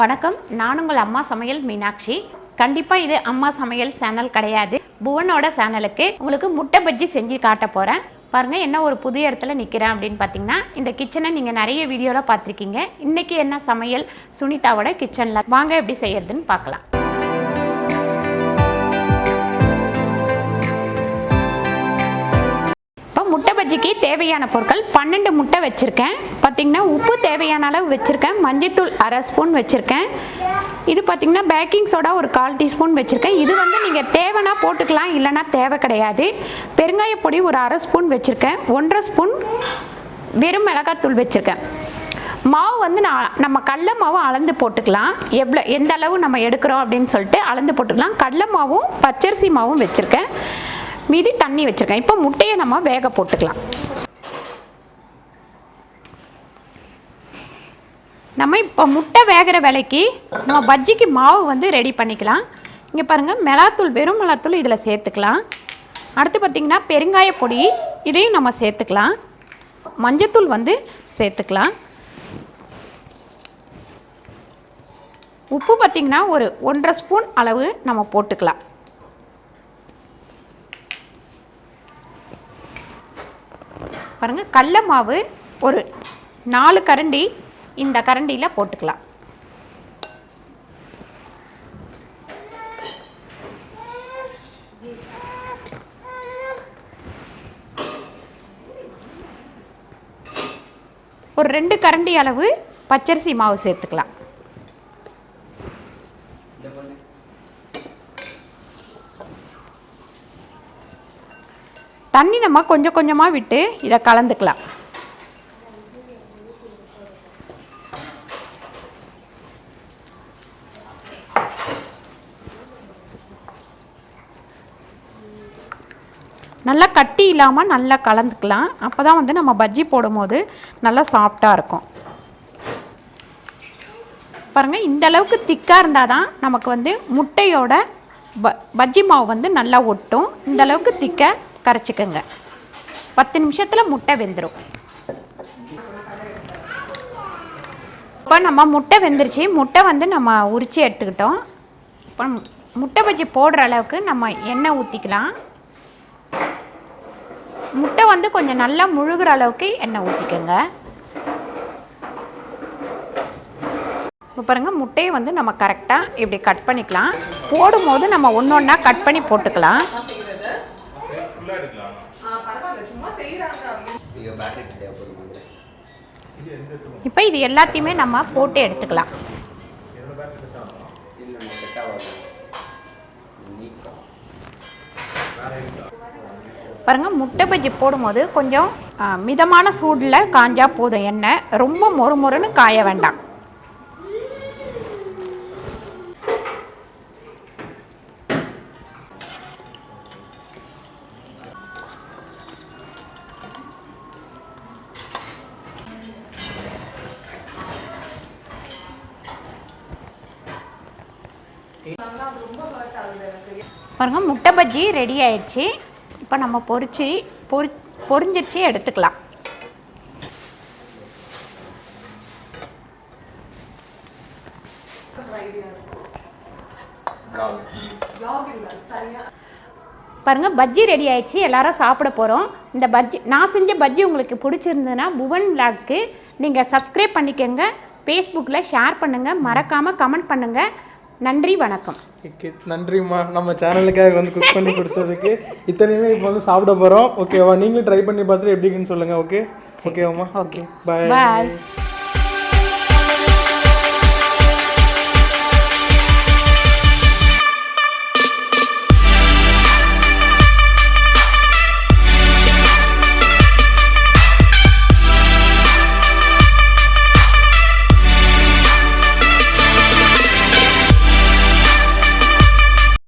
வணக்கம். நான் உங்கள் அம்மா சமையல் மீனாட்சி. கண்டிப்பாக இது அம்மா சமையல் சேனல் கிடையாது. புவனோட சேனலுக்கு உங்களுக்கு முட்டை பஜ்ஜி செஞ்சு காட்ட போகிறேன் பாருங்கள் என்ன ஒரு புது இடத்துல நிற்கிறேன் அப்படின்னு பார்த்தீங்கன்னா இந்த கிச்சனை நீங்கள் நிறைய வீடியோவில் பார்த்துருக்கீங்க இன்றைக்கி என்ன சமையல்? சுனிதாவோட கிச்சனில். வாங்க எப்படி செய்யறதுன்னு பார்க்கலாம் பஜ்ஜிக்கு தேவையான பொருட்கள் பன்னெண்டு முட்டை வச்சுருக்கேன். பார்த்தீங்கன்னா உப்பு தேவையான அளவு வச்சுருக்கேன். மஞ்சத்தூள் அரை ஸ்பூன் வச்சுருக்கேன். இது பார்த்தீங்கன்னா பேக்கிங் சோடா ஒரு கால் டீஸ்பூன் வச்சுருக்கேன். இது வந்து நீங்கள் தேவைன்னா போட்டுக்கலாம் இல்லைன்னா தேவை கிடையாது. பெருங்காய பொடி ஒரு அரை ஸ்பூன் வச்சுருக்கேன். ஒன்றரை ஸ்பூன் வெறும் மிளகாத்தூள் வச்சுருக்கேன். மாவு வந்து நான் நம்ம கடல மாவு அளந்து போட்டுக்கலாம். எவ்வளோ எந்த அளவு நம்ம எடுக்கிறோம் அப்படின்னு சொல்லிட்டு அளந்து போட்டுக்கலாம். கடல மாவும் பச்சரிசி மாவும் வச்சுருக்கேன். மீதி தண்ணி வச்சுருக்கேன். இப்போ முட்டையை நம்ம வேக போட்டுக்கலாம். நம்ம இப்போ முட்டை வேகிற வேலைக்கு நம்ம பஜ்ஜிக்கு மாவு வந்து ரெடி பண்ணிக்கலாம். இங்கே பாருங்கள் மிளகாத்தூள் வெறும் மிளகாத்தூள் இதில் சேர்த்துக்கலாம். அடுத்து பார்த்திங்கன்னா பெருங்காய பொடி இதையும் நம்ம சேர்த்துக்கலாம். மஞ்சத்தூள் வந்து சேர்த்துக்கலாம். உப்பு பார்த்திங்கன்னா ஒரு ஒன்றரை ஸ்பூன் அளவு நம்ம போட்டுக்கலாம். பாருங்கள் கடல மாவு ஒரு நாலு கரண்டி இந்த கரண்டியில் போட்டுக்கலாம். ஒரு ரெண்டு கரண்டி அளவு பச்சரிசி மாவு சேர்த்துக்கலாம். தண்ணி நம்ம கொஞ்சம் கொஞ்சமாக விட்டு இதை கலந்துக்கலாம். நல்லா கட்டி இல்லாமல் நல்லா கலந்துக்கலாம். அப்போ தான் வந்து நம்ம பஜ்ஜி போடும்போது நல்லா சாஃப்டாக இருக்கும். பாருங்கள் இந்த அளவுக்கு திக்காக இருந்தால் தான் நமக்கு வந்து முட்டையோட ப பஜ்ஜி மாவு வந்து நல்லா ஒட்டும். இந்த அளவுக்கு திக்க கரைச்சிக்கோங்க. பத்து நிமிஷத்தில் முட்டை வெந்துடும் இப்போ நம்ம முட்டை வெந்துருச்சு. முட்டை வந்து நம்ம உரித்து எடுத்துக்கிட்டோம். இப்போ முட்டை பஜ்ஜி போடுற அளவுக்கு நம்ம எண்ணெய் ஊற்றிக்கலாம் முட்டை வந்து கொஞ்சம் நல்லா முழுகிற அளவுக்கு எண்ணெய் ஊற்றிக்கோங்க இப்போ பாருங்கள் முட்டையை வந்து நம்ம கரெக்டாக இப்படி கட் பண்ணிக்கலாம். போடும்போது நம்ம ஒன்று ஒன்றா கட் பண்ணி போட்டுக்கலாம். இப்போ இது எல்லாத்தையுமே நம்ம போட்டு எடுத்துக்கலாம். பாருங்க முட்டை பஜ்ஜி போடும்போது கொஞ்சம் மிதமான சூடில் காஞ்சா போதும். எண்ணெய் ரொம்ப மொறு மொறுன்னு காய வேண்டாம். பாருங்க முட்டை பஜ்ஜி ரெடி ஆயிடுச்சு. இப்போ நம்ம பொரிச்சு பொரி பொறிஞ்சிருச்சு எடுத்துக்கலாம். பாருங்க பஜ்ஜி ரெடி ஆயிடுச்சு. எல்லாரும் சாப்பிட போகிறோம் இந்த பஜ்ஜி நான் செஞ்ச பஜ்ஜி உங்களுக்கு பிடிச்சிருந்ததுன்னா புவன் விளாக்கு நீங்கள் சப்ஸ்கிரைப் பண்ணிக்கோங்க. ஃபேஸ்புக்கில் ஷேர் பண்ணுங்கள் மறக்காமல் கமெண்ட் பண்ணுங்கள் நன்றி வணக்கம். ஓகே நன்றிம்மா. நம்ம சேனலுக்காக வந்து குக் பண்ணி கொடுத்ததுக்கு இத்தனையுமே இப்போ வந்து சாப்பிட போகிறோம் ஓகேவா நீங்களும் ட்ரை பண்ணி பார்த்துட்டு எப்படி இருக்குன்னு சொல்லுங்கள் ஓகே ஓகேவாம்மா ஓகே பாய் பாய்